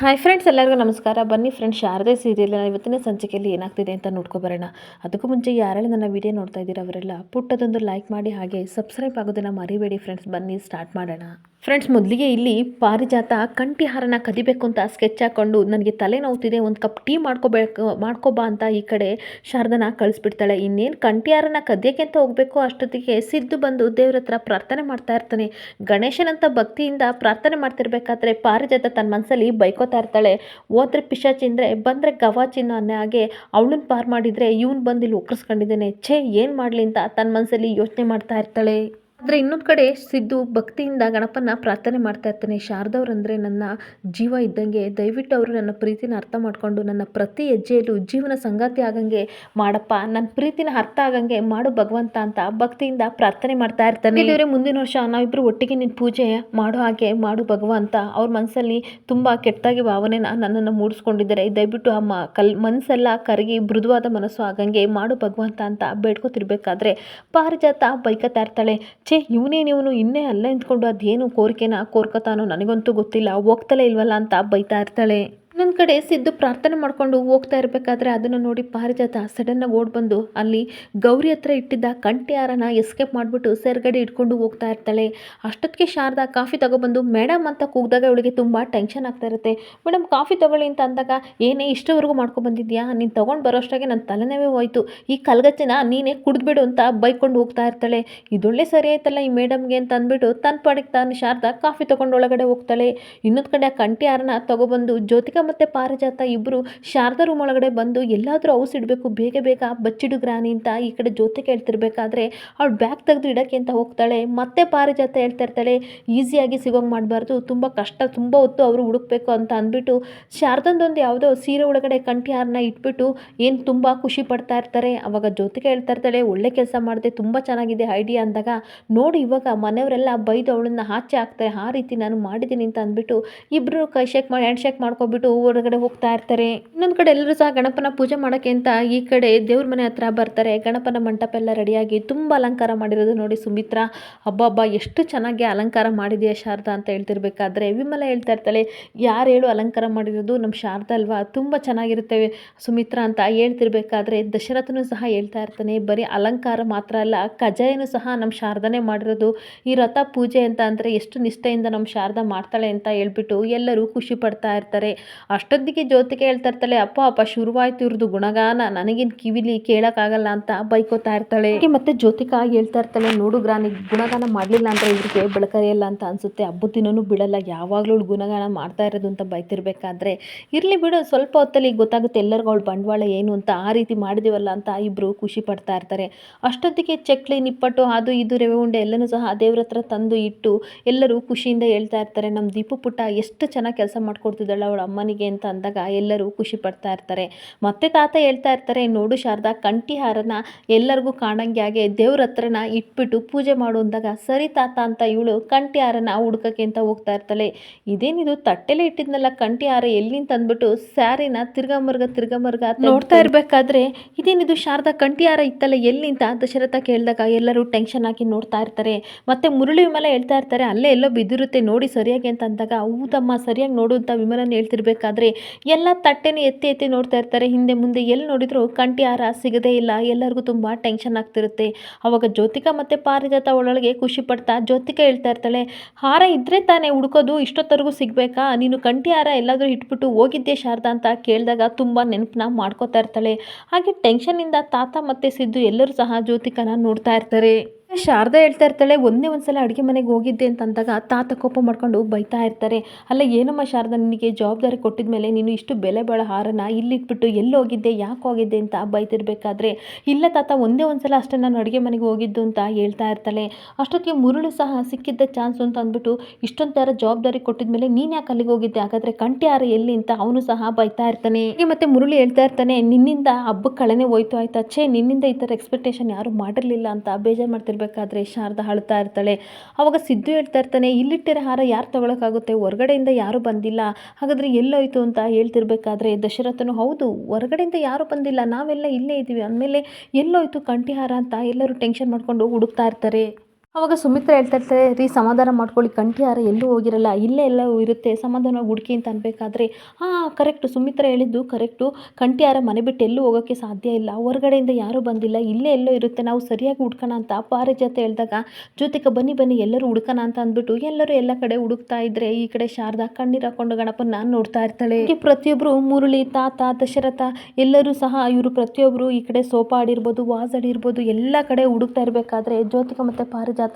Hi friends ಎಲ್ಲರಿಗೂ ನಮಸ್ಕಾರ. ಬನ್ನಿ ಫ್ರೆಂಡ್ಸ್ ಶಾರದೆ ಸೀರಿಯಲ್ ಇವತ್ತಿನ ಸಂಚಿಕೆಯಲ್ಲಿ ಏನಾಗ್ತಿದೆ ಅಂತ ನೋಡ್ಕೊಬರೋಣ ಅದಕ್ಕೂ ಮುಂಚೆ ಯಾರೆಲ್ಲ ನನ್ನ ವಿಡಿಯೋ ನೋಡ್ತಾ ಇದ್ದೀರಾ, ಅವರೆಲ್ಲ ಪುಟ್ಟದೊಂದು ಲೈಕ್ ಮಾಡಿ ಹಾಗೆ ಸಬ್ಸ್ಕ್ರೈಬ್ ಆಗೋದನ್ನು ಮರಿಬೇಡಿ ಫ್ರೆಂಡ್ಸ್ ಬನ್ನಿ ಸ್ಟಾರ್ಟ್ ಮಾಡೋಣ. ಫ್ರೆಂಡ್ಸ್ ಮೊದಲಿಗೆ ಇಲ್ಲಿ ಪಾರಿಜಾತ ಕಂಠಿ ಹಾರನ ಕದಿಬೇಕು ಅಂತ ಸ್ಕೆಚ್ ಹಾಕ್ಕೊಂಡು ನನಗೆ ತಲೆ ನೋವ್ತಿದೆ ಒಂದು ಕಪ್ ಟೀ ಮಾಡ್ಕೋಬೇಕು, ಮಾಡ್ಕೊಬಾ ಅಂತ ಈ ಕಡೆ ಶಾರದನ ಕಳಿಸ್ಬಿಡ್ತಾಳೆ. ಇನ್ನೇನು ಕಂಠಿ ಹಾರನ ಕದಿಯೋಕ್ಕೆ ಅಂತ ಹೋಗಬೇಕು ಅಷ್ಟೊತ್ತಿಗೆ ಸಿದ್ದು ಬಂದು ದೇವ್ರ ಹತ್ರ ಪ್ರಾರ್ಥನೆ ಮಾಡ್ತಾ ಇರ್ತಾನೆ. ಗಣೇಶನಂತ ಭಕ್ತಿಯಿಂದ ಪ್ರಾರ್ಥನೆ ಮಾಡ್ತಿರ್ಬೇಕಾದ್ರೆ ಪಾರಿಜಾತ ತನ್ನ ಮನಸ್ಸಲ್ಲಿ ಬೈಕೋತಾ ಇರ್ತಾಳೆ. ಹೋದ್ರೆ ಪಿಶಾಚಿಂದ್ರೆ ಬಂದರೆ ಗವಾಚಿನ ಅನ್ನೋ ಹಾಗೆ ಅವಳನ್ನ ಪಾರು ಮಾಡಿದರೆ ಇವನು ಬಂದು ಇಲ್ಲಿ ಒಕ್ಕರ್ಸ್ಕೊಂಡಿದ್ದಾನೆ ಛೇ, ಏನು ಮಾಡಲಿ ಅಂತ ತನ್ನ ಮನಸ್ಸಲ್ಲಿ ಯೋಚನೆ ಮಾಡ್ತಾ ಇರ್ತಾಳೆ. ಆದರೆ ಇನ್ನೊಂದು ಕಡೆ ಸಿದ್ದು ಭಕ್ತಿಯಿಂದ ಗಣಪನ ಪ್ರಾರ್ಥನೆ ಮಾಡ್ತಾ ಇರ್ತಾನೆ. ಶಾರದವ್ರಂದರೆ ನನ್ನ ಜೀವ ಇದ್ದಂಗೆ ದಯವಿಟ್ಟು ಅವರು ನನ್ನ ಪ್ರೀತಿನ ಅರ್ಥ ಮಾಡಿಕೊಂಡು ನನ್ನ ಪ್ರತಿ ಹೆಜ್ಜೆಯಲ್ಲೂ ಜೀವನ ಸಂಗಾತಿ ಆಗಂಗೆ ಮಾಡಪ್ಪ ನನ್ನ ಪ್ರೀತಿನ ಅರ್ಥ ಆಗಂಗೆ ಮಾಡು ಭಗವಂತ ಅಂತ ಭಕ್ತಿಯಿಂದ ಪ್ರಾರ್ಥನೆ ಮಾಡ್ತಾ ಇರ್ತಾನೆ. ದೇವರೇ ಮುಂದಿನ ವರ್ಷ ನಾವಿಬ್ಬರು ಒಟ್ಟಿಗೆ ನಿನ್ನ ಪೂಜೆ ಮಾಡೋ ಹಾಗೆ ಮಾಡು ಭಗವಂತ. ಅವ್ರ ಮನಸ್ಸಲ್ಲಿ ತುಂಬ ಕೆಟ್ಟಾಗಿ ಭಾವನೆನ ನನ್ನನ್ನು ಮೂಡಿಸ್ಕೊಂಡಿದ್ದಾರೆ. ದಯವಿಟ್ಟು ಅಮ್ಮ, ಕಲ್ ಮನಸ್ಸೆಲ್ಲ ಕರಗಿ ಮೃದುವಾದ ಮನಸ್ಸು ಆಗಂಗೆ ಮಾಡು ಭಗವಂತ ಅಂತ ಬೇಡ್ಕೊತಿರ್ಬೇಕಾದ್ರೆ ಪಾರಿಜಾತ ಬೈಕತ್ತಾ ಇರ್ತಾಳೆ ಛೇ ಇವನೇನಿವನು ಇನ್ನೇ ಅಲ್ಲೇ ನಿಂತ್ಕೊಂಡು ಅದೇನು ಕೋರಿಕೆನ, ಕೋರ್ಕತಾನೋ ನನಗಂತೂ ಗೊತ್ತಿಲ್ಲ, ಹೋಗ್ತಲೇ ಇಲ್ವಲ್ಲ ಅಂತ ಬೈತಾ ಇರ್ತಾಳೆ. ಇನ್ನೊಂದು ಕಡೆ ಸಿದ್ದು ಪ್ರಾರ್ಥನೆ ಮಾಡಿಕೊಂಡು ಹೋಗ್ತಾ ಇರಬೇಕಾದ್ರೆ ಅದನ್ನು ನೋಡಿ ಪಾರಿಜಾತ ಸಡನ್ನಾಗಿ ಓಡ್ ಬಂದು ಅಲ್ಲಿ ಗೌರಿ ಹತ್ರ ಇಟ್ಟಿದ್ದ ಕಂಟಿಯಾರನ ಎಸ್ಕೇಪ್ ಮಾಡಿಬಿಟ್ಟು ಸೇರ್ಗಡೆ ಇಟ್ಕೊಂಡು ಹೋಗ್ತಾ ಇರ್ತಾಳೆ. ಅಷ್ಟೊತ್ತಿಗೆ ಶಾರದಾ ಕಾಫಿ ತಗೊಬಂದು ಮೇಡಮ್ ಅಂತ ಕೂಗಿದಾಗ ಅವಳಿಗೆ ತುಂಬ ಟೆನ್ಷನ್ ಆಗ್ತಾ ಇರುತ್ತೆ. ಮೇಡಮ್ ಕಾಫಿ ತಗೊಳ್ಳಿ ಅಂತ ಅಂದಾಗ, ಏನೇ ಇಷ್ಟವರೆಗೂ ಮಾಡ್ಕೊಬಂದಿದ್ಯಾ ನೀನು ತೊಗೊಂಡು ಬರೋಷ್ಟಾಗೆ ನನ್ನ ತಲೆನೇ ಹೋಯ್ತು. ಈ ಕಲ್ಗಚ್ಚಿನ ನೀನೇ ಕುಡಿದ್ಬಿಡು ಅಂತ ಬೈಕೊಂಡು ಹೋಗ್ತಾ ಇರ್ತಾಳೆ. ಇದೊಳ್ಳೆ ಸರಿ ಆಯ್ತಲ್ಲ ಈ ಮೇಡಮ್ಗೆ ಅಂತ ಅಂದ್ಬಿಟ್ಟು ತನ್ನ ಪಾಡಿಗೆ ತಾನು ಶಾರದಾ ಕಾಫಿ ತೊಗೊಂಡು ಒಳಗಡೆ ಹೋಗ್ತಾಳೆ. ಇನ್ನೊಂದು ಕಡೆ ಆ ಕಂಠಿ ಹಾರನ ತಗೊಬಂದು ಜ್ಯೋತಿಕಾ ಮತ್ತು ಪಾರಿಜಾತ ಇಬ್ಬರು ಶಾರದಾ ರೂಮ್ ಒಳಗಡೆ ಬಂದು ಎಲ್ಲಾದರೂ ಔಸ್ ಇಡಬೇಕು, ಬೇಗ ಬೇಗ ಬಚ್ಚಿಡು ಗ್ರಾನಿ ಅಂತ ಈ ಕಡೆ ಜೊತೆ ಕೇಳ್ತಿರ್ಬೇಕಾದ್ರೆ ಅವ್ಳು ಬ್ಯಾಗ್ ತೆಗೆದು ಇಡೋಕ್ಕೆ ಅಂತ ಹೋಗ್ತಾಳೆ. ಮತ್ತೆ ಪಾರಿಜಾತ ಹೇಳ್ತಾ ಇರ್ತಾಳೆ ಈಸಿಯಾಗಿ ಸಿಗೋಂಗೆ ಮಾಡಬಾರ್ದು, ತುಂಬ ಕಷ್ಟ, ತುಂಬ ಹೊತ್ತು ಅವರು ಹುಡುಕ್ಬೇಕು ಅಂತ ಅಂದ್ಬಿಟ್ಟು ಶಾರದಂದೊಂದು ಯಾವುದೋ ಸೀರೆ ಒಳಗಡೆ ಕಂಠಿ ಹಾರನ ಇಟ್ಬಿಟ್ಟು ಏನು ತುಂಬ ಖುಷಿ ಪಡ್ತಾ ಇರ್ತಾರೆ. ಅವಾಗ ಜೊತೆ ಹೇಳ್ತಾ ಇರ್ತಾಳೆ, ಒಳ್ಳೆ ಕೆಲಸ ಮಾಡಿದೆ, ತುಂಬ ಚೆನ್ನಾಗಿದೆ ಐಡಿಯಾ ಅಂದಾಗ, ನೋಡಿ ಇವಾಗ ಮನೆಯವರೆಲ್ಲ ಬೈದು ಅವಳನ್ನ ಹಾಚೆ ಹಾಕ್ತಾರೆ, ಆ ರೀತಿ ನಾನು ಮಾಡಿದ್ದೀನಿ ಅಂತ ಅಂದ್ಬಿಟ್ಟು ಇಬ್ಬರು ಕೈ ಶೇಕ್ ಮಾಡಿ ಹ್ಯಾಂಡ್ ಶೇಕ್ ಮಾಡ್ಕೊಬಿಟ್ಟು ಹೊರಗಡೆ ಹೋಗ್ತಾ ಇರ್ತಾರೆ. ಇನ್ನೊಂದು ಕಡೆ ಎಲ್ಲರೂ ಸಹ ಗಣಪನ ಪೂಜೆ ಮಾಡೋಕ್ಕೆ ಅಂತ ಈ ಕಡೆ ದೇವ್ರ ಮನೆ ಹತ್ರ ಬರ್ತಾರೆ. ಗಣಪನ ಮಂಟಪ ಎಲ್ಲ ರೆಡಿಯಾಗಿ ತುಂಬ ಅಲಂಕಾರ ಮಾಡಿರೋದು ನೋಡಿ ಸುಮಿತ್ರಾ. ಹಬ್ಬ ಹಬ್ಬ ಎಷ್ಟು ಚೆನ್ನಾಗಿ ಅಲಂಕಾರ ಮಾಡಿದೆಯಾ ಶಾರದಾ ಅಂತ ಹೇಳ್ತಿರ್ಬೇಕಾದ್ರೆ, ವಿಮಲ ಹೇಳ್ತಾ ಇರ್ತಾಳೆ, ಯಾರು ಹೇಳು ಅಲಂಕಾರ ಮಾಡಿರೋದು? ನಮ್ಮ ಶಾರದಾ ಅಲ್ವಾ? ತುಂಬ ಚೆನ್ನಾಗಿರುತ್ತೇವೆ ಸುಮಿತ್ರಾ ಅಂತ ಹೇಳ್ತಿರ್ಬೇಕಾದ್ರೆ ದಶರಥನೂ ಸಹ ಹೇಳ್ತಾ ಇರ್ತಾನೆ, ಬರೀ ಅಲಂಕಾರ ಮಾತ್ರ ಅಲ್ಲ ಕಜಾಯನೂ ಸಹ ನಮ್ಮ ಶಾರದಾನೇ ಮಾಡಿರೋದು. ಈ ರಥ ಪೂಜೆ ಅಂತ ಅಂದರೆ ಎಷ್ಟು ನಿಷ್ಠೆಯಿಂದ ನಮ್ಮ ಶಾರದಾ ಮಾಡ್ತಾಳೆ ಅಂತ ಹೇಳ್ಬಿಟ್ಟು ಎಲ್ಲರೂ ಖುಷಿ ಪಡ್ತಾ ಇರ್ತಾರೆ. ಅಷ್ಟೊತ್ತಿಗೆ ಜ್ಯೋತಿಗೆ ಹೇಳ್ತಾ ಇರ್ತಾಳೆ, ಅಪ್ಪ ಅಪ್ಪ, ಶುರುವಾಯ್ತು ಇವ್ರದ್ದು ಗುಣಗಾನ, ನನಗೇನು ಕಿವಿಲಿ ಕೇಳೋಕ್ಕಾಗಲ್ಲ ಅಂತ ಬೈಕೋತಾ ಇರ್ತಾಳೆ. ಮತ್ತೆ ಜ್ಯೋತಿಕಾ ಹೇಳ್ತಾ ಇರ್ತಾಳೆ, ನೋಡು ಗ್ರಾನಿ, ಗುಣಗಾನ ಮಾಡಲಿಲ್ಲ ಅಂದರೆ ಇವ್ರಿಗೆ ಬೆಳಕರಿಯಲ್ಲ ಅಂತ ಅನಿಸುತ್ತೆ. ಹಬ್ಬದ ದಿನನೂ ಬಿಡಲ್ಲ, ಯಾವಾಗಲೂ ಗುಣಗಾನ ಮಾಡ್ತಾ ಇರೋದು ಅಂತ ಬೈತಿರ್ಬೇಕಾದ್ರೆ ಇರಲಿ ಬಿಡು, ಸ್ವಲ್ಪ ಹೊತ್ತಲ್ಲಿ ಗೊತ್ತಾಗುತ್ತೆ ಎಲ್ಲರಿಗೂ ಅವಳು ಬಂಡವಾಳ ಏನು ಅಂತ, ಆ ರೀತಿ ಮಾಡಿದೀವಲ್ಲ ಅಂತ ಇಬ್ಬರು ಖುಷಿ ಪಡ್ತಾ ಇರ್ತಾರೆ. ಅಷ್ಟೊತ್ತಿಗೆ ಚಕ್ಲಿ, ನಿಪ್ಪಟ್ಟು ಅದು ಇದು, ರವೆ ಉಂಡೆ ಎಲ್ಲನೂ ಸಹ ದೇವ್ರ ಹತ್ರ ತಂದು ಇಟ್ಟು ಎಲ್ಲರೂ ಖುಷಿಯಿಂದ ಹೇಳ್ತಾ ಇರ್ತಾರೆ ನಮ್ಮ ದೀಪು ಪುಟ್ಟ ಎಷ್ಟು ಚೆನ್ನಾಗಿ ಕೆಲಸ ಮಾಡ್ಕೊಡ್ತಿದ್ದಾಳೆ, ಅವಳ ಅಮ್ಮನಿಗೆ ಅಂತ ಅಂದಾಗ ಎಲ್ಲರೂ ಖುಷಿ ಪಡ್ತಾ ಇರ್ತಾರೆ. ಮತ್ತೆ ತಾತ ಹೇಳ್ತಾ ಇರ್ತಾರೆ ನೋಡು ಶಾರದಾ ಕಂಠಿ ಹಾರನ ಎಲ್ಲರಿಗೂ ಕಾಣಂಗೆ ಹಾಗೆ ದೇವ್ರ ಹತ್ರನ ಇಟ್ಬಿಟ್ಟು ಪೂಜೆ ಮಾಡು ಅಂದಾಗ ಸರಿ ತಾತ ಅಂತ ಇವಳು ಕಂಠಿ ಹಾರನ ಹುಡ್ಕಕ್ಕೆ ಅಂತ ಹೋಗ್ತಾ ಇರ್ತಾಳೆ. ಇದೇನಿದು ತಟ್ಟೆಲೆ ಇಟ್ಟಿದ್ನಲ್ಲ ಕಂಠಿ ಹಾರ ಎಲ್ಲಿಂದ ತಂದ್ಬಿಟ್ಟು ಸ್ಯಾರಿನ ತಿರ್ಗಮರ್ಗ ತಿರ್ಗಮರ್ಗ ನೋಡ್ತಾ ಇರ್ಬೇಕಾದ್ರೆ ಇದೇನಿದು ಶಾರದಾ ಕಂಠಿ ಹಾರ ಇತ್ತಲ್ಲ ಅಂತ ದಶರಥ ಕೇಳಿದಾಗ ಎಲ್ಲರೂ ಟೆನ್ಷನ್ ಹಾಕಿ ನೋಡ್ತಾ ಇರ್ತಾರೆ. ಮತ್ತೆ ಮುರುಳಿ ವಿಮಲ ಹೇಳ್ತಾ ಇರ್ತಾರೆ ಅಲ್ಲೇ ಎಲ್ಲೋ ಬಿದ್ದಿರುತ್ತೆ ನೋಡಿ ಸರಿಯಾಗಿ ಅಂತ ಅಂದಾಗ ಹೌದಮ್ಮ ಸರಿಯಾಗಿ ನೋಡು ಅಂತ ವಿಮಲನ ಹೇಳ್ತಿರ್ಬೇಕಾದ್ರೆ ಎಲ್ಲ ತಟ್ಟೆನೂ ಎತ್ತಿ ಎತ್ತಿ ನೋಡ್ತಾ ಇರ್ತಾರೆ. ಹಿಂದೆ ಮುಂದೆ ಎಲ್ಲಿ ನೋಡಿದರೂ ಕಂಟಿ ಹಾರ ಸಿಗದೇ ಇಲ್ಲ. ಎಲ್ಲರಿಗೂ ತುಂಬ ಟೆನ್ಷನ್ ಆಗ್ತಿರುತ್ತೆ. ಅವಾಗ ಜ್ಯೋತಿಕಾ ಮತ್ತು ಪಾರಿಜಾತ ಒಳಗೆ ಖುಷಿ ಪಡ್ತಾ ಜ್ಯೋತಿಕಾ ಹೇಳ್ತಾ ಇರ್ತಾಳೆ, ಹಾರ ಇದ್ದರೆ ತಾನೇ ಹುಡ್ಕೋದು ಇಷ್ಟೊತ್ತರೆಗೂ ಸಿಗಬೇಕಾ? ನೀನು ಕಂಟಿ ಹಾರ ಎಲ್ಲಾದರೂ ಇಟ್ಬಿಟ್ಟು ಹೋಗಿದ್ದೆ ಶಾರದಾ? ಅಂತ ಕೇಳಿದಾಗ ತುಂಬ ನೆನಪನ್ನ ಮಾಡ್ಕೋತಾ ಇರ್ತಾಳೆ. ಹಾಗೆ ಟೆನ್ಷನಿಂದ ತಾತ ಮತ್ತು ಸಿದ್ದು ಎಲ್ಲರೂ ಸಹ ಜ್ಯೋತಿಕನ ನೋಡ್ತಾ ಇರ್ತಾರೆ. ಶಾರದಾ ಹೇಳ್ತಾ ಇರ್ತಾಳೆ, ಒಂದೇ ಒಂದ್ಸಲ ಅಡುಗೆ ಮನೆಗೆ ಹೋಗಿದ್ದೆ ಅಂತ ಅಂದಾಗ ತಾತ ಕೋಪ ಮಾಡ್ಕೊಂಡು ಬೈತಾ ಇರ್ತಾರೆ. ಅಲ್ಲ, ಏನಮ್ಮ ಶಾರದಾ, ನಿನಗೆ ಜವಾಬ್ದಾರಿ ಕೊಟ್ಟಿದ ಮೇಲೆ ನೀನು ಇಷ್ಟು ಬೆಲೆ ಬಾಳ ಹಾರನ ಇಲ್ಲಿಟ್ಬಿಟ್ಟು ಎಲ್ಲಿ ಹೋಗಿದ್ದೆ, ಯಾಕೆ ಹೋಗಿದ್ದೆ ಅಂತ ಬೈತಿರ್ಬೇಕಾದ್ರೆ? ಇಲ್ಲ ತಾತ, ಒಂದೇ ಒಂದ್ಸಲ ಅಷ್ಟೇ ನಾನು ಅಡುಗೆ ಮನೆಗೆ ಹೋಗಿದ್ದು ಅಂತ ಹೇಳ್ತಾ ಇರ್ತಾಳೆ. ಅಷ್ಟೊತ್ತಿಗೆ ಮುರುಳು ಸಹ ಸಿಕ್ಕಿದ್ದ ಚಾನ್ಸ್ ಅಂತ ಅಂದ್ಬಿಟ್ಟು ಇಷ್ಟೊಂದು ಜವಾಬ್ದಾರಿ ಕೊಟ್ಟಿದ ಮೇಲೆ ನೀನು ಯಾಕೆ ಅಲ್ಲಿಗೆ ಹೋಗಿದ್ದೆ? ಹಾಗಾದರೆ ಕಂಠಿ ಹಾರ ಎಲ್ಲಿ ಅಂತ ಅವನು ಸಹ ಬೈತಾ ಇರ್ತಾನೆ. ಮತ್ತೆ ಮುರುಳಿ ಹೇಳ್ತಾ ಇರ್ತಾನೆ, ನಿನ್ನಿಂದ ಹಬ್ಬಕ್ಕೆ ಕಳೆನೇ ಹೋಯ್ತು ಆಯ್ತಾ? ಛೇ, ನಿನ್ನಿಂದ ಈ ಥರ ಎಕ್ಸ್ಪೆಕ್ಟೇಷನ್ ಯಾರು ಮಾಡಿರಲಿಲ್ಲ ಅಂತ ಬೇಜಾರು ಮಾಡ್ತಿರ್ಬೇಕಾದ್ರೆ ಶಾರದಾ ಅಳ್ತಾ ಇರ್ತಾಳೆ. ಅವಾಗ ಸಿದ್ದು ಹೇಳ್ತಾ ಇರ್ತಾನೆ, ಇಲ್ಲಿಟ್ಟಿರೋ ಹಾರ ಯಾರು ತಗೊಳಕ್ಕಾಗುತ್ತೆ? ಹೊರಗಡೆಯಿಂದ ಯಾರು ಬಂದಿಲ್ಲ. ಹಾಗಾದರೆ ಎಲ್ಲೋಯ್ತು ಅಂತ ಹೇಳ್ತಿರ್ಬೇಕಾದ್ರೆ ದಶರಥನು, ಹೌದು, ಹೊರಗಡೆಯಿಂದ ಯಾರೂ ಬಂದಿಲ್ಲ. ನಾವೆಲ್ಲ ಇಲ್ಲೇ ಇದ್ದೀವಿ. ಅಂದಮೇಲೆ ಎಲ್ಲೋಯ್ತು ಕಂಠಿಹಾರ ಅಂತ ಎಲ್ಲರೂ ಟೆನ್ಷನ್ ಮಾಡಿಕೊಂಡು ಹುಡುಕ್ತಾ ಇರ್ತಾರೆ. ಅವಾಗ ಸುಮಿತ್ರ ಹೇಳ್ತಾ ಇರ್ತಾರೆ, ರೀ ಸಮಾಧಾನ ಮಾಡ್ಕೊಳ್ಳಿ, ಕಂಠಿ ಹಾರ ಎಲ್ಲೂ ಹೋಗಿರಲ್ಲ, ಇಲ್ಲೇ ಎಲ್ಲ ಇರುತ್ತೆ, ಸಮಾಧಾನವಾಗಿ ಹುಡುಕಿ ಅಂತ ಅನ್ಬೇಕಾದ್ರೆ. ಹಾಂ ಕರೆಕ್ಟು ಸುಮಿತ್ರ ಹೇಳಿದ್ದು ಕರೆಕ್ಟು ಕಂಠಿಹಾರ ಮನೆ ಬಿಟ್ಟು ಎಲ್ಲೂ ಹೋಗೋಕ್ಕೆ ಸಾಧ್ಯ ಇಲ್ಲ. ಹೊರಗಡೆಯಿಂದ ಯಾರೂ ಬಂದಿಲ್ಲ, ಇಲ್ಲೇ ಎಲ್ಲೋ ಇರುತ್ತೆ, ನಾವು ಸರಿಯಾಗಿ ಹುಡ್ಕೋಣ ಅಂತ. ಪಾರಿಜಾತ ಹೇಳಿದಾಗ ಜ್ಯೋತಿಕ ಬನ್ನಿ ಬನ್ನಿ, ಎಲ್ಲರೂ ಹುಡ್ಕೋಣ ಅಂತ ಅಂದ್ಬಿಟ್ಟು ಎಲ್ಲರೂ ಎಲ್ಲ ಕಡೆ ಹುಡುಕ್ತಾ ಇದ್ರೆ, ಈ ಕಡೆ ಶಾರದಾ ಕಣ್ಣೀರು ಹಾಕೊಂಡು ಗಣಪನ ನೋಡ್ತಾ ಇರ್ತಾಳೆ. ಹೀಗೆ ಪ್ರತಿಯೊಬ್ಬರು ಮುರುಳಿ, ತಾತ, ದಶರಥ ಎಲ್ಲರೂ ಸಹ ಇವರು ಪ್ರತಿಯೊಬ್ಬರು ಈ ಕಡೆ ಸೋಪಾ ಆಡಿರ್ಬೋದು ವಾಸ್ ಆಡಿರ್ಬೋದು ಎಲ್ಲ ಕಡೆ ಹುಡುಕ್ತಾ ಇರಬೇಕಾದ್ರೆ, ಜ್ಯೋತಿಕ ಮತ್ತು ಪಾರಿಜಾತ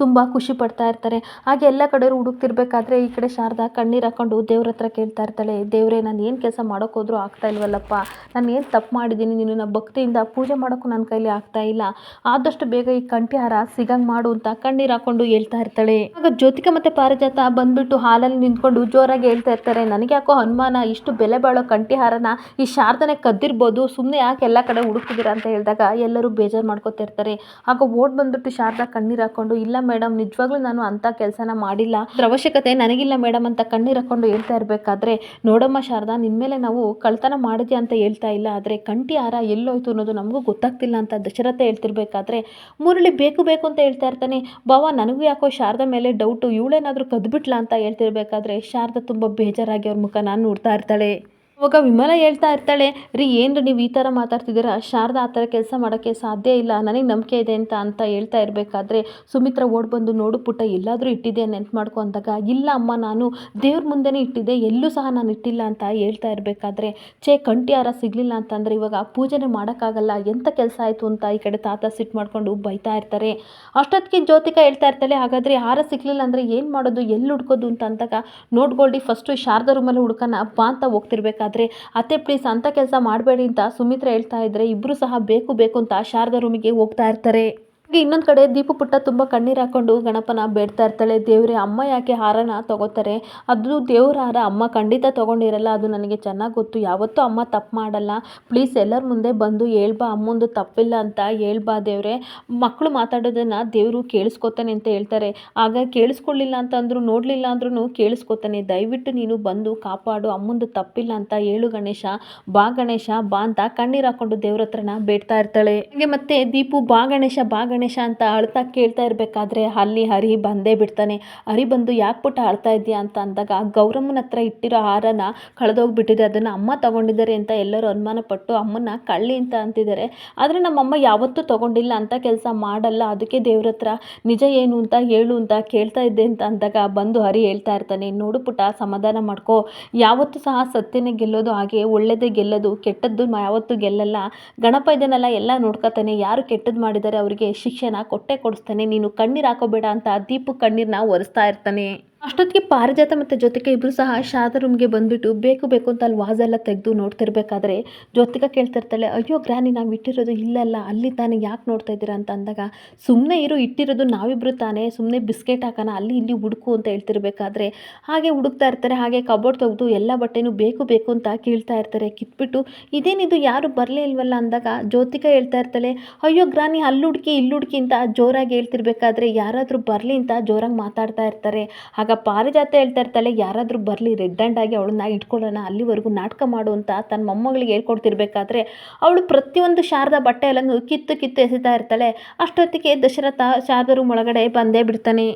ತುಂಬ ಖುಷಿ ಪಡ್ತಾ ಇರ್ತಾರೆ. ಹಾಗೆ ಎಲ್ಲ ಕಡೆಯವರು ಹುಡುಕ್ತಿರ್ಬೇಕಾದ್ರೆ ಈ ಕಡೆ ಶಾರದಾ ಕಣ್ಣೀರು ಹಾಕೊಂಡು ದೇವ್ರ ಹತ್ರ ಕೇಳ್ತಾ ಇರ್ತಾಳೆ. ದೇವರೇ, ನಾನು ಏನು ಕೆಲಸ ಮಾಡೋಕೆ ಹೋದ್ರೂ ಆಗ್ತಾ ಇಲ್ವಲ್ಲಪ್ಪ? ನಾನು ಏನು ತಪ್ಪು ಮಾಡಿದ್ದೀನಿ ನಿನ್ನ ಭಕ್ತಿಯಿಂದ ಪೂಜೆ ಮಾಡೋಕ್ಕೂ ನನ್ನ ಕೈಲಿ ಆಗ್ತಾ ಇಲ್ಲ. ಆದಷ್ಟು ಬೇಗ ಈ ಕಂಠಿಹಾರ ಸಿಗಂಗೆ ಮಾಡು ಅಂತ ಕಣ್ಣೀರು ಹಾಕೊಂಡು ಹೇಳ್ತಾ ಇರ್ತಾಳೆ. ಆಗ ಜ್ಯೋತಿಕ ಮತ್ತೆ ಪಾರಿಜಾತ ಬಂದ್ಬಿಟ್ಟು ಹಾಲಲ್ಲಿ ನಿಂತ್ಕೊಂಡು ಜೋರಾಗಿ ಹೇಳ್ತಾ ಇರ್ತಾರೆ, ನನಗೆ ಯಾಕೋ ಅನುಮಾನ? ಇಷ್ಟು ಬೆಲೆ ಬಾಳೋ ಕಂಠಿಹಾರನ ಈ ಶಾರದನೆ ಕದ್ದಿರ್ಬೋದು. ಸುಮ್ಮನೆ ಯಾಕೆ ಎಲ್ಲ ಕಡೆ ಹುಡುಕ್ತಿದ್ದೀರಾ ಅಂತ ಹೇಳಿದಾಗ ಎಲ್ಲರೂ ಬೇಜಾರು ಮಾಡ್ಕೋತಿರ್ತಾರೆ ಆಗ ಓಡ್ ಬಂದ್ಬಿಟ್ಟು ಶಾರದಾ ಕಣ್ಣೀರು ಹಾಕೊಂಡು ಇಲ್ಲ ಮೇಡಮ್ ನಿಜವಾಗ್ಲೂ ನಾನು ಅಂಥ ಕೆಲಸನ ಮಾಡಿಲ್ಲ. ಅದ್ರ ಅವಶ್ಯಕತೆ ನನಗಿಲ್ಲ ಮೇಡಮ್ ಅಂತ ಕಣ್ಣೀರು ಹಾಕೊಂಡು ಹೇಳ್ತಾ ಇರಬೇಕಾದ್ರೆ, ನೋಡಮ್ಮ ಶಾರದಾ ನಿನ್ನ ಮೇಲೆ ನಾವು ಕಳ್ತನ ಮಾಡಿದ್ಯಾ ಅಂತ ಹೇಳ್ತಾ ಇಲ್ಲ. ಆದರೆ ಕಂಠಿ ಹಾರ ಎಲ್ಲೋಯ್ತು ಅನ್ನೋದು ನಮಗೂ ಗೊತ್ತಾಗ್ತಿಲ್ಲ ಅಂತ ದಶರಥ ಹೇಳ್ತಿರ್ಬೇಕಾದ್ರೆ, ಮುರಳಿ ಬೇಕು ಬೇಕು ಅಂತ ಹೇಳ್ತಾ ಇರ್ತಾನೆ. ಬಾವ, ನನಗೂ ಯಾಕೋ ಶಾರದ ಮೇಲೆ ಡೌಟು ಇವಳೇನಾದರೂ ಕದ್ಬಿಟ್ಲಾ ಅಂತ ಹೇಳ್ತಿರ್ಬೇಕಾದ್ರೆ, ಶಾರದಾ ತುಂಬ ಬೇಜಾರಾಗಿ ಅವ್ರ ಮುಖ ನಾನು ನೋಡ್ತಾ ಇರ್ತಾಳೆ. ಅವಾಗ ವಿಮಲ ಹೇಳ್ತಾ ಇರ್ತಾಳೆ, ರೀ ಏನು ನೀವು ಈ ಥರ ಮಾತಾಡ್ತಿದ್ದೀರಾ? ಶಾರದಾ ಆ ಥರ ಕೆಲಸ ಮಾಡೋಕ್ಕೆ ಸಾಧ್ಯ ಇಲ್ಲ, ನನಗೆ ನಂಬಿಕೆ ಇದೆ ಅಂತ ಅಂತ ಹೇಳ್ತಾ ಇರಬೇಕಾದ್ರೆ ಸುಮಿತ್ರ ಓಡ್ ಬಂದು ನೋಡು ಪುಟ್ಟ, ಎಲ್ಲಾದರೂ ಇಟ್ಟಿದೆ ನೆನ್ಪು ಮಾಡ್ಕೊ ಅಂದಾಗ, ಇಲ್ಲ ಅಮ್ಮ, ನಾನು ದೇವ್ರ ಮುಂದೆನೇ ಇಟ್ಟಿದ್ದೆ, ಎಲ್ಲೂ ಸಹ ನಾನು ಇಟ್ಟಿಲ್ಲ ಅಂತ ಹೇಳ್ತಾ ಇರಬೇಕಾದ್ರೆ ಚೇ ಕಂಠಿ ಹಾರ ಸಿಗಲಿಲ್ಲ ಅಂತಂದರೆ ಇವಾಗ ಪೂಜೆನೆ ಮಾಡೋಕ್ಕಾಗಲ್ಲ ಎಂಥ ಕೆಲಸ ಆಯಿತು ಅಂತ ಈ ಕಡೆ ತಾತ ಸಿಟ್ಟು ಮಾಡಿಕೊಂಡು ಬೈತಾ ಇರ್ತಾರೆ. ಅಷ್ಟೊತ್ತಿಗೆ ಜ್ಯೋತಿಕಾ ಹೇಳ್ತಾ ಇರ್ತಾಳೆ, ಹಾಗಾದರೆ ಹಾರ ಸಿಗಲಿಲ್ಲ ಅಂದರೆ ಏನು ಮಾಡೋದು, ಎಲ್ಲಿ ಹುಡ್ಕೋದು ಅಂತ ಅಂದಾಗ ನೋಡ್ಕೊಳ್ಳಿ ಫಸ್ಟು ಶಾರದಾ ರೂಮಲ್ಲಿ ಹುಡ್ಕೋಣ ಬಾ ಅಂತ ಹೋಗ್ತಿರ್ಬೇಕಾದ್ರೆ ಅತ್ತೆ ಪ್ಲೀಸ್ ಅಂಥ ಕೆಲಸ ಮಾಡಬೇಡಿ ಅಂತ ಸುಮಿತ್ರ ಹೇಳ್ತಾ ಇದ್ದರೆ ಇಬ್ಬರು ಸಹ ಬೇಕು ಬೇಕು ಅಂತ ಶಾರದಾ ರೂಮಿಗೆ ಹೋಗ್ತಾ ಇರ್ತಾರೆ. ಇನ್ನೊಂದು ಕಡೆ ದೀಪು ಪುಟ್ಟ ತುಂಬ ಕಣ್ಣೀರು ಹಾಕೊಂಡು ಗಣಪನ ಬೇಡ್ತಾ ಇರ್ತಾಳೆ. ದೇವ್ರಿ, ಅಮ್ಮ ಯಾಕೆ ಹಾರನ ತಗೋತಾರೆ? ಅದು ದೇವ್ರ ಹಾರ, ಅಮ್ಮ ಖಂಡಿತ ತೊಗೊಂಡಿರಲ್ಲ. ಅದು ನನಗೆ ಚೆನ್ನಾಗಿ ಗೊತ್ತು. ಯಾವತ್ತೂ ಅಮ್ಮ ತಪ್ಪು ಮಾಡಲ್ಲ. ಪ್ಲೀಸ್ ಎಲ್ಲರ ಮುಂದೆ ಬಂದು ಹೇಳ್ಬಾ. ಅಮ್ಮಂದು ತಪ್ಪಿಲ್ಲ ಅಂತ ಹೇಳ್ಬಾ ದೇವ್ರೆ. ಮಕ್ಕಳು ಮಾತಾಡೋದನ್ನು ದೇವರು ಕೇಳಿಸ್ಕೊತಾನೆ ಅಂತ ಹೇಳ್ತಾರೆ. ಆಗ ಕೇಳಿಸ್ಕೊಳ್ಳಿಲ್ಲ ಅಂತಂದ್ರು, ನೋಡಲಿಲ್ಲ ಅಂದ್ರೂ ಕೇಳಿಸ್ಕೊತಾನೆ. ದಯವಿಟ್ಟು ನೀನು ಬಂದು ಕಾಪಾಡು. ಅಮ್ಮಂದು ತಪ್ಪಿಲ್ಲ ಅಂತ ಹೇಳು ಗಣೇಶ. ಬಾ ಗಣೇಶ, ಬಾ ಅಂತ ಕಣ್ಣೀರು ಹಾಕೊಂಡು ದೇವ್ರ ಹತ್ರನ ಬೇಡ್ತಾ ಇರ್ತಾಳೆ. ಹಾಗೆ ಮತ್ತೆ ದೀಪು, ಬಾ ಗಣೇಶ ಬಾ ಗಣೇಶ ಅಂತ ಅಳ್ತಾ ಕೇಳ್ತಾ ಇರಬೇಕಾದ್ರೆ ಅಲ್ಲಿ ಹರಿ ಬಂದೇ ಬಿಡ್ತಾನೆ. ಹರಿ ಬಂದು ಯಾಕೆ ಪುಟ್ಟ ಅಳ್ತಾ ಇದೆಯಾ ಅಂತ ಅಂದಾಗ ಗೌರಮ್ಮನ ಹತ್ರ ಇಟ್ಟಿರೋ ಹಾರನ ಕಳೆದೋಗ್ಬಿಟ್ಟಿದೆ. ಅದನ್ನು ಅಮ್ಮ ತಗೊಂಡಿದ್ದಾರೆ ಅಂತ ಎಲ್ಲರೂ ಅನುಮಾನ ಪಟ್ಟು ಅಮ್ಮನ ಕಳ್ಳಿ ಅಂತ ಅಂತಿದ್ದಾರೆ. ಆದರೆ ನಮ್ಮಮ್ಮ ಯಾವತ್ತೂ ತಗೊಂಡಿಲ್ಲ ಅಂತ ಕೆಲಸ ಮಾಡಲ್ಲ. ಅದಕ್ಕೆ ದೇವ್ರ ಹತ್ರ ನಿಜ ಏನು ಅಂತ ಹೇಳು ಅಂತ ಕೇಳ್ತಾ ಇದ್ದೆ ಅಂತ ಅಂದಾಗ ಬಂದು ಹರಿ ಹೇಳ್ತಾ ಇರ್ತಾನೆ, ನೋಡು ಪುಟ ಸಮಾಧಾನ ಮಾಡ್ಕೋ. ಯಾವತ್ತೂ ಸಹ ಸತ್ಯನೇ ಗೆಲ್ಲೋದು ಹಾಗೆ ಒಳ್ಳೆಯದೇ ಗೆಲ್ಲೋದು, ಕೆಟ್ಟದ್ದು ಯಾವತ್ತೂ ಗೆಲ್ಲಲ್ಲ. ಗಣಪ ಇದನ್ನೆಲ್ಲ ಎಲ್ಲ ನೋಡ್ಕೊತಾನೆ. ಯಾರು ಕೆಟ್ಟದ್ದು ಮಾಡಿದ್ದಾರೆ ಅವರಿಗೆ ಶಿಕ್ಷೆನ ಕೊಟ್ಟೆ ಕೊಡಿಸ್ತಾನೆ. ನೀನು ಕಣ್ಣೀರು ಹಾಕೋಬೇಡ ಅಂತ ದೀಪಕ್ ಕಣ್ಣೀರನ್ನ ಒರೆಸ್ತಾ ಇರ್ತಾನೆ. ಅಷ್ಟೊತ್ತಿಗೆ ಪಾರಿಜಾತ ಮತ್ತು ಜೊತೆಗೆ ಇಬ್ಬರು ಸಹ ಶಾರದಾ ರೂಮ್ಗೆ ಬಂದುಬಿಟ್ಟು ಬೇಕು ಬೇಕು ಅಂತ ಅಲ್ಲಿ ವಾಸೆಲ್ಲ ತೆಗೆದು ನೋಡ್ತಿರ್ಬೇಕಾದ್ರೆ ಜ್ಯೋತಿಕ ಕೇಳ್ತಿರ್ತಾಳೆ ಅಯ್ಯೋ ಗ್ರಾನಿ ನಾವು ಇಟ್ಟಿರೋದು ಇಲ್ಲಲ್ಲ ಅಲ್ಲಿ ತಾನೇ ಯಾಕೆ ನೋಡ್ತಾ ಇದ್ದೀರಾ? ಅಂತ ಅಂದಾಗ ಸುಮ್ಮನೆ ಇರು, ಇಟ್ಟಿರೋದು ನಾವಿಬ್ಬರು ತಾನೇ ಸುಮ್ಮನೆ ಬಿಸ್ಕೆಟ್ ಹಾಕೋಣ, ಅಲ್ಲಿ ಇಲ್ಲಿ ಹುಡುಕು ಅಂತ ಹೇಳ್ತಿರ್ಬೇಕಾದ್ರೆ. ಹಾಗೆ ಹುಡುಕ್ತಾ ಇರ್ತಾರೆ, ಹಾಗೆ ಕಬೋರ್ಡ್ ತೆಗೆದು ಎಲ್ಲ ಬಟ್ಟೆನೂ ಬೇಕು ಬೇಕು ಅಂತ ಕೀಳ್ತಾ ಇರ್ತಾರೆ, ಕಿತ್ಬಿಟ್ಟು ಇದೇನಿದು ಯಾರು ಬರಲೇ ಇಲ್ವಲ್ಲ? ಅಂದಾಗ ಜ್ಯೋತಿಕ ಹೇಳ್ತಾ ಇರ್ತಾಳೆ, ಅಯ್ಯೋ ಗ್ರಾನಿ ಅಲ್ಲಿ ಹುಡುಕಿ, ಇಲ್ಲಿ ಹುಡುಕಿ ಅಂತ ಜೋರಾಗಿ ಹೇಳ್ತಿರ್ಬೇಕಾದ್ರೆ ಯಾರಾದರೂ ಬರಲಿ ಅಂತ ಜೋರಾಗಿ ಮಾತಾಡ್ತಾ ಇರ್ತಾರೆ. ಆಗ ಪಾರಿಜಾತ ಹೇಳ್ತಾ ಇರ್ತಾಳೆ, ಯಾರಾದರೂ ಬರಲಿ ರೆಡ್ ಆಗಿ ಅವಳನ್ನ ಇಟ್ಕೊಳ್ಳೋಣ, ಅಲ್ಲಿವರೆಗೂ ನಾಟಕ ಮಾಡು ಅಂತ ತನ್ನ ಮೊಮ್ಮಗಳಿಗೆ ಹೇಳ್ಕೊಡ್ತಿರ್ಬೇಕಾದ್ರೆ ಅವಳು ಪ್ರತಿಯೊಂದು ಶಾರದಾ ಬಟ್ಟೆ ಎಲ್ಲನೂ ಕಿತ್ತು ಕಿತ್ತು ಎಸಿತಾ ಇರ್ತಾಳೆ. ಅಷ್ಟೊತ್ತಿಗೆ ದಶರಥ ಶಾರದರು ಒಳಗಡೆ ಬಂದೇ ಬಿಡ್ತಾನೆ.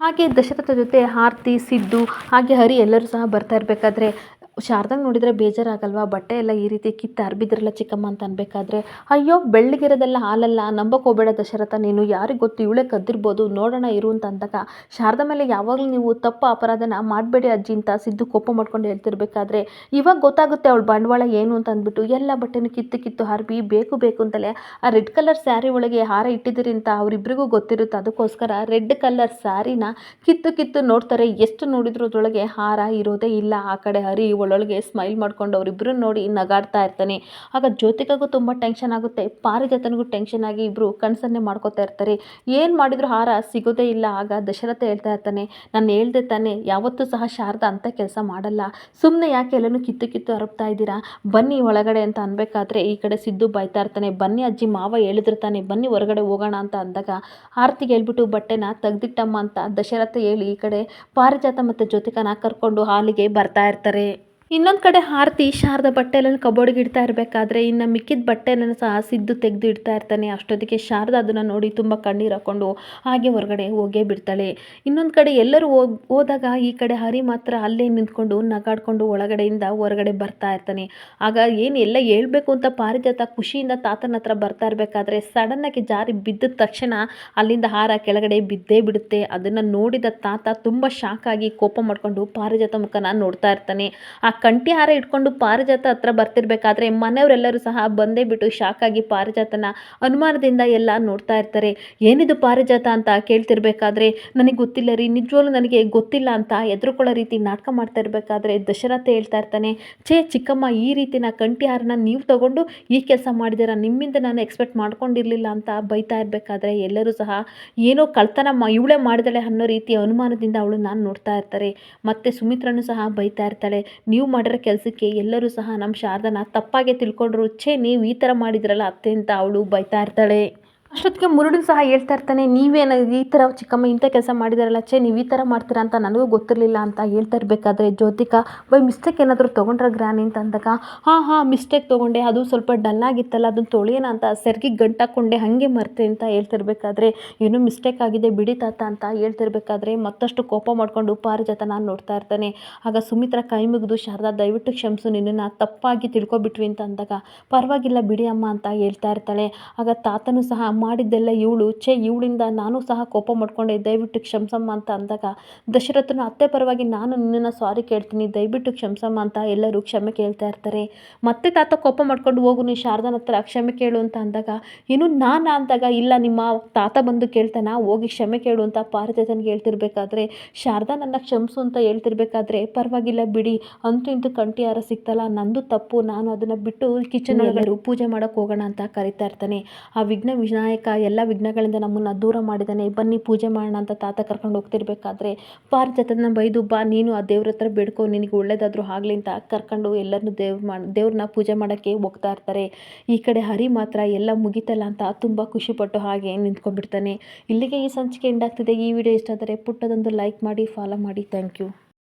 ಹಾಗೆ ದಶರಥ ಜೊತೆ ಆರ್ತಿ, ಸಿದ್ದು ಹಾಗೆ ಹರಿ ಎಲ್ಲರೂ ಸಹ ಬರ್ತಾ ಇರಬೇಕಾದ್ರೆ ಶಾರದಂಗೆ ನೋಡಿದರೆ ಬೇಜಾರಾಗಲ್ವಾ? ಬಟ್ಟೆ ಎಲ್ಲ ಈ ರೀತಿ ಕಿತ್ತು ಅರ್ಬಿದ್ರಲ್ಲ ಚಿಕ್ಕಮ್ಮ ಅಂತ ಅನ್ಬೇಕಾದ್ರೆ. ಅಯ್ಯೋ, ಬೆಳ್ಳಗಿರೋದೆಲ್ಲ ಹಾಲಲ್ಲ ನಂಬಕೋಬೇಡ ದಶರಥ, ನೀನು ಯಾರಿಗೆ ಗೊತ್ತು? ಇವಳೆ ಕದ್ದಿರ್ಬೋದು. ನೋಡೋಣ, ಇರು ಅಂತ ಅಂದಾಗ. ಶಾರದ ಮೇಲೆ ಯಾವಾಗಲೂ ನೀವು ತಪ್ಪು ಅಪರಾಧನ ಮಾಡಬೇಡಿ ಅಜ್ಜಿ ಅಂತ ಸಿದ್ದು ಕೋಪ ಮಾಡ್ಕೊಂಡು ಹೇಳ್ತಿರ್ಬೇಕಾದ್ರೆ. ಇವಾಗ ಗೊತ್ತಾಗುತ್ತೆ ಅವಳು ಬಂಡವಾಳ ಏನು ಅಂತ ಅಂದ್ಬಿಟ್ಟು ಎಲ್ಲ ಬಟ್ಟೆನೂ ಕಿತ್ತು ಕಿತ್ತು ಹರ್ಬಿ, ಬೇಕು ಬೇಕು ಅಂತಲೇ. ಆ ರೆಡ್ ಕಲರ್ ಸ್ಯಾರಿ ಒಳಗೆ ಹಾರ ಇಟ್ಟಿದ್ದೀರಿ ಅಂತ ಅವರಿಬ್ಬರಿಗೂ ಗೊತ್ತಿರುತ್ತೆ. ಅದಕ್ಕೋಸ್ಕರ ರೆಡ್ ಕಲರ್ ಸ್ಯಾರಿನ ಕಿತ್ತು ಕಿತ್ತು ನೋಡ್ತಾರೆ. ಎಷ್ಟು ನೋಡಿದ್ರು ಅದರೊಳಗೆ ಹಾರ ಇರೋದೇ ಇಲ್ಲ. ಆ ಕಡೆ ಹರಿ ಒಳೊಳಗೆ ಸ್ಮೈಲ್ ಮಾಡ್ಕೊಂಡು ಅವರಿಬ್ಬರು ನೋಡಿ ನಗಾಡ್ತಾ ಇರ್ತಾನೆ. ಆಗ ಜ್ಯೋತಿಕಾಗೂ ತುಂಬ ಟೆನ್ಷನ್ ಆಗುತ್ತೆ. ಪಾರಿಜಾತನಿಗೂ ಟೆನ್ಷನ್ ಆಗಿ ಇಬ್ಬರು ಕನಸನ್ನೇ ಮಾಡ್ಕೋತಾ ಇರ್ತಾರೆ. ಏನು ಮಾಡಿದ್ರು ಹಾರ ಸಿಗೋದೇ ಇಲ್ಲ. ಆಗ ದಶರಥ ಹೇಳ್ತಾ ಇರ್ತಾನೆ, ನಾನು ಹೇಳ್ದೆ ತಾನೆ, ಯಾವತ್ತೂ ಸಹ ಶಾರದಾ ಅಂತ ಕೆಲಸ ಮಾಡಲ್ಲ. ಸುಮ್ಮನೆ ಯಾಕೆ ಎಲ್ಲನೂ ಕಿತ್ತು ಕಿತ್ತು ಹರಪ್ತಾ ಇದ್ದೀರಾ? ಬನ್ನಿ ಒಳಗಡೆ ಅಂತ ಅನ್ಬೇಕಾದ್ರೆ ಈ ಕಡೆ ಸಿದ್ದು ಬೈತಾ ಇರ್ತಾನೆ. ಬನ್ನಿ ಅಜ್ಜಿ, ಮಾವ ಹೇಳಿದಿರ್ತಾನೆ ಬನ್ನಿ ಹೊರಗಡೆ ಹೋಗೋಣ ಅಂತ ಅಂದಾಗ ಆರ್ತಿಗೆ ಹೇಳ್ಬಿಟ್ಟು ಬಟ್ಟೆನ ತೆಗ್ದಿಟ್ಟಮ್ಮ ಅಂತ ದಶರಥ ಹೇಳಿ ಈ ಕಡೆ ಪಾರಿಜಾತ ಮತ್ತು ಜ್ಯೋತಿಕನ ಕರ್ಕೊಂಡು ಹಾಲಿಗೆ ಬರ್ತಾ ಇರ್ತಾರೆ. ಇನ್ನೊಂದು ಕಡೆ ಆರತಿ ಶಾರದ ಬಟ್ಟೆಗಳನ್ನು ಕಬೋರ್ಡ್ಗೆ ಇಡ್ತಾ ಇರಬೇಕಾದ್ರೆ ಇನ್ನು ಮಿಕ್ಕಿದ ಬಟ್ಟೆಯನ್ನು ಸಹ ಸಿದ್ದು ತೆಗೆದು ಇಡ್ತಾ ಇರ್ತಾನೆ. ಅಷ್ಟೊತ್ತಿಗೆ ಶಾರದ ಅದನ್ನು ನೋಡಿ ತುಂಬ ಕಣ್ಣೀರು ಹಾಕ್ಕೊಂಡು ಹಾಗೆ ಹೊರಗಡೆ ಹೋಗೇ ಬಿಡ್ತಾಳೆ. ಇನ್ನೊಂದು ಕಡೆ ಎಲ್ಲರೂ ಹೋದಾಗ ಈ ಕಡೆ ಹರಿ ಮಾತ್ರ ಅಲ್ಲೇ ನಿಂತ್ಕೊಂಡು ನಗಾಡ್ಕೊಂಡು ಒಳಗಡೆಯಿಂದ ಹೊರಗಡೆ ಬರ್ತಾ ಇರ್ತಾನೆ. ಆಗ ಏನು ಎಲ್ಲ ಹೇಳ್ಬೇಕು ಅಂತ ಪಾರಿಜಾತ ಖುಷಿಯಿಂದ ತಾತನ ಹತ್ರ ಬರ್ತಾ ಇರಬೇಕಾದ್ರೆ ಸಡನ್ನಾಗಿ ಜಾರಿ ಬಿದ್ದ ತಕ್ಷಣ ಅಲ್ಲಿಂದ ಹಾರ ಕೆಳಗಡೆ ಬಿದ್ದೇ ಬಿಡುತ್ತೆ. ಅದನ್ನು ನೋಡಿದ ತಾತ ತುಂಬ ಶಾಕ್ ಆಗಿ ಕೋಪ ಮಾಡಿಕೊಂಡು ಪಾರಿಜಾತ ಮುಖನ ನೋಡ್ತಾ ಇರ್ತಾನೆ. ಆ ಕಂಠಿ ಹಾರ ಇಟ್ಕೊಂಡು ಪಾರಿಜಾತ ಹತ್ರ ಬರ್ತಿರ್ಬೇಕಾದ್ರೆ ಮನೆಯವರೆಲ್ಲರೂ ಸಹ ಬಂದೇ ಬಿಟ್ಟು ಶಾಕ್ ಆಗಿ ಪಾರಿಜಾತನ ಅನುಮಾನದಿಂದ ಎಲ್ಲ ನೋಡ್ತಾ ಇರ್ತಾರೆ. ಏನಿದು ಪಾರಿಜಾತ ಅಂತ ಕೇಳ್ತಿರ್ಬೇಕಾದ್ರೆ, ನನಗೆ ಗೊತ್ತಿಲ್ಲ ರೀ, ನಿಜವಾಗ್ಲೂ ನನಗೆ ಗೊತ್ತಿಲ್ಲ ಅಂತ ಎದುರುಕೊಳ್ಳೋ ರೀತಿ ನಾಟಕ ಮಾಡ್ತಾ ಇರಬೇಕಾದ್ರೆ ದಶರಥ ಹೇಳ್ತಾ ಇರ್ತಾನೆ, ಛೇ ಚಿಕ್ಕಮ್ಮ, ಈ ರೀತಿನ ಕಂಠಿ ಹಾರನ ನೀವು ತಗೊಂಡು ಈ ಕೆಲಸ ಮಾಡಿದಿರ ನಿಮ್ಮಿಂದ ನಾನು ಎಕ್ಸ್ಪೆಕ್ಟ್ ಮಾಡ್ಕೊಂಡಿರಲಿಲ್ಲ ಅಂತ ಬೈತಾ ಇರಬೇಕಾದ್ರೆ ಎಲ್ಲರೂ ಸಹ ಏನೋ ಕಳ್ತನ ಮಾ, ಇವಳೇ ಮಾಡಿದಳೆ ಅನ್ನೋ ರೀತಿ ಅನುಮಾನದಿಂದ ಅವಳು ನಾನು ನೋಡ್ತಾ ಇರ್ತಾರೆ. ಮತ್ತು ಸುಮಿತ್ರನು ಸಹ ಬೈತಾ ಇರ್ತಾಳೆ, ನೀವು ಮಾಡಿರೋ ಕೆಲಸಕ್ಕೆ ಎಲ್ಲರೂ ಸಹ ನಮ್ಮ ಶಾರದನ ತಪ್ಪಾಗೆ ತಿಳ್ಕೊಂಡ್ರು. ಛೇ, ನೀವು ಈ ಥರ ಮಾಡಿದ್ರಲ್ಲ ಅತ್ತೆ ಅಂತ ಅವಳು ಬೈತಾ ಇರ್ತಾಳೆ. ಅಷ್ಟೊತ್ತಿಗೆ ಮುರುಡು ಸಹ ಹೇಳ್ತಾ ಇರ್ತಾನೆ ನೀವೇನ ಈ ಥರ ಚಿಕ್ಕಮ್ಮ ಇಂಥ ಕೆಲಸ ಮಾಡಿದಾರಲ್ಲ, ಛೇ, ನೀವು ಈ ಥರ ಮಾಡ್ತೀರಾ ಅಂತ ನನಗೂ ಗೊತ್ತಿರಲಿಲ್ಲ ಅಂತ ಹೇಳ್ತಾ ಇರಬೇಕಾದ್ರೆ ಜ್ಯೋತಿಕಾ, ಬೈ ಮಿಸ್ಟೇಕ್ ಏನಾದರೂ ತೊಗೊಂಡ್ರೆ ಗ್ರಾನಿ ಅಂತ ಅಂದಾಗ, ಹಾಂ ಹಾಂ, ಮಿಸ್ಟೇಕ್ ತೊಗೊಂಡೆ, ಅದು ಸ್ವಲ್ಪ ಡಲ್ ಆಗಿತ್ತಲ್ಲ ಅದನ್ನು ತೊಳೆಯೋಣ ಅಂತ ಸೆರ್ಗಿಗೆ ಗಂಟಾಕೊಂಡೆ ಹಾಗೆ ಮರ್ತೆ ಅಂತ ಹೇಳ್ತಿರ್ಬೇಕಾದ್ರೆ ಏನೋ ಮಿಸ್ಟೇಕ್ ಆಗಿದೆ, ಬಿಡಿ ತಾತ ಅಂತ ಹೇಳ್ತಿರ್ಬೇಕಾದ್ರೆ ಮತ್ತಷ್ಟು ಕೋಪ ಮಾಡಿಕೊಂಡು ಪಾರಿಜಾತ ನಾನು ನೋಡ್ತಾ ಇರ್ತಾನೆ. ಆಗ ಸುಮಿತ್ರ ಕೈ ಮುಗಿದು, ಶಾರದಾ, ದಯವಿಟ್ಟು ಕ್ಷಮಿಸು, ನಿನ್ನನ್ನು ತಪ್ಪಾಗಿ ತಿಳ್ಕೊಬಿಟ್ವಿ ಅಂತ ಅಂದಾಗ, ಪರವಾಗಿಲ್ಲ ಬಿಡಿ ಅಮ್ಮ ಅಂತ ಹೇಳ್ತಾ ಇರ್ತಾಳೆ. ಆಗ ತಾತನೂ ಸಹ ಮಾಡಿದ್ದೆಲ್ಲ ಇವಳು ಛೇ ಇವಳಿಂದ ನಾನು ಸಹ ಕೋಪ ಮಾಡ್ಕೊಂಡೆ. ದಯವಿಟ್ಟು ಕ್ಷಮಸಮ್ಮ ಅಂತ ಅಂದಾಗ ದಶರಥನ ಅತ್ತೆ ಪರವಾಗಿ ನಾನು ನಿನ್ನನ್ನು ಸಾರಿ ಕೇಳ್ತೀನಿ. ದಯವಿಟ್ಟು ಕ್ಷಮಸಮ್ಮ ಅಂತ ಎಲ್ಲರೂ ಕ್ಷಮೆ ಕೇಳ್ತಾ ಇರ್ತಾರೆ. ಮತ್ತೆ ತಾತ ಕೋಪ ಮಾಡ್ಕೊಂಡು ಹೋಗು ನೀ ಶಾರದನ ಹತ್ರ ಕ್ಷಮೆ ಕೇಳು ಅಂತ ಅಂದಾಗ ಇನ್ನು ನಾನು ಅಂದಾಗ ಇಲ್ಲ ನಿಮ್ಮ ತಾತ ಬಂದು ಕೇಳ್ತಾನ? ಹೋಗಿ ಕ್ಷಮೆ ಕೇಳು ಅಂತ ಪಾರಿಜಾತನಿಗೆ ಹೇಳ್ತಿರ್ಬೇಕಾದ್ರೆ ಶಾರದಾ ನನ್ನ ಕ್ಷಮಿಸು ಅಂತ ಹೇಳ್ತಿರ್ಬೇಕಾದ್ರೆ ಪರವಾಗಿಲ್ಲ ಬಿಡಿ. ಅಂತೂ ಇಂತೂ ಕಂಠಿ ಸಿಗ್ತಲ್ಲ ನಂದು ತಪ್ಪು ನಾನು ಅದನ್ನು ಬಿಟ್ಟು ಕಿಚನ್ ಒಳಗಡೆ ಪೂಜೆ ಮಾಡೋಕ್ಕೆ ಹೋಗೋಣ ಅಂತ ಕರಿತಾ ಇರ್ತಾನೆ. ಆ ವಿಘ್ನ ವಿನಾಯಕ ಎಲ್ಲ ವಿಘ್ನಗಳಿಂದ ನಮ್ಮನ್ನು ದೂರ ಮಾಡಿದ್ದಾನೆ. ಬನ್ನಿ ಪೂಜೆ ಮಾಡೋಣ ಅಂತ ತಾತ ಕರ್ಕೊಂಡು ಹೋಗ್ತಿರ್ಬೇಕಾದ್ರೆ ಪಾರಿಜಾತನ ಬೈದು ಬಾ, ನೀನು ಆ ದೇವ್ರ ಹತ್ರ ಬೇಡ್ಕೊ, ನಿನಗೆ ಒಳ್ಳೇದಾದರೂ ಆಗಲಿ ಅಂತ ಕರ್ಕೊಂಡು ಎಲ್ಲರನ್ನು ದೇವ್ರ ಮಾಡಿ ದೇವ್ರನ್ನ ಪೂಜೆ ಮಾಡೋಕ್ಕೆ ಹೋಗ್ತಾ ಇರ್ತಾರೆ. ಈ ಕಡೆ ಹರಿ ಮಾತ್ರ ಎಲ್ಲ ಮುಗಿತಲ್ಲ ಅಂತ ತುಂಬ ಖುಷಿಪಟ್ಟು ಹಾಗೆ ನಿಂತ್ಕೊಂಡ್ಬಿಡ್ತಾನೆ. ಇಲ್ಲಿಗೆ ಈ ಸಂಚಿಕೆ ಎಂಡಾಗ್ತಿದೆ ಈ ವಿಡಿಯೋ ಇಷ್ಟ ಆದರೆ ಪುಟ್ಟದೊಂದು ಲೈಕ್ ಮಾಡಿ ಫಾಲೋ ಮಾಡಿ. Thank you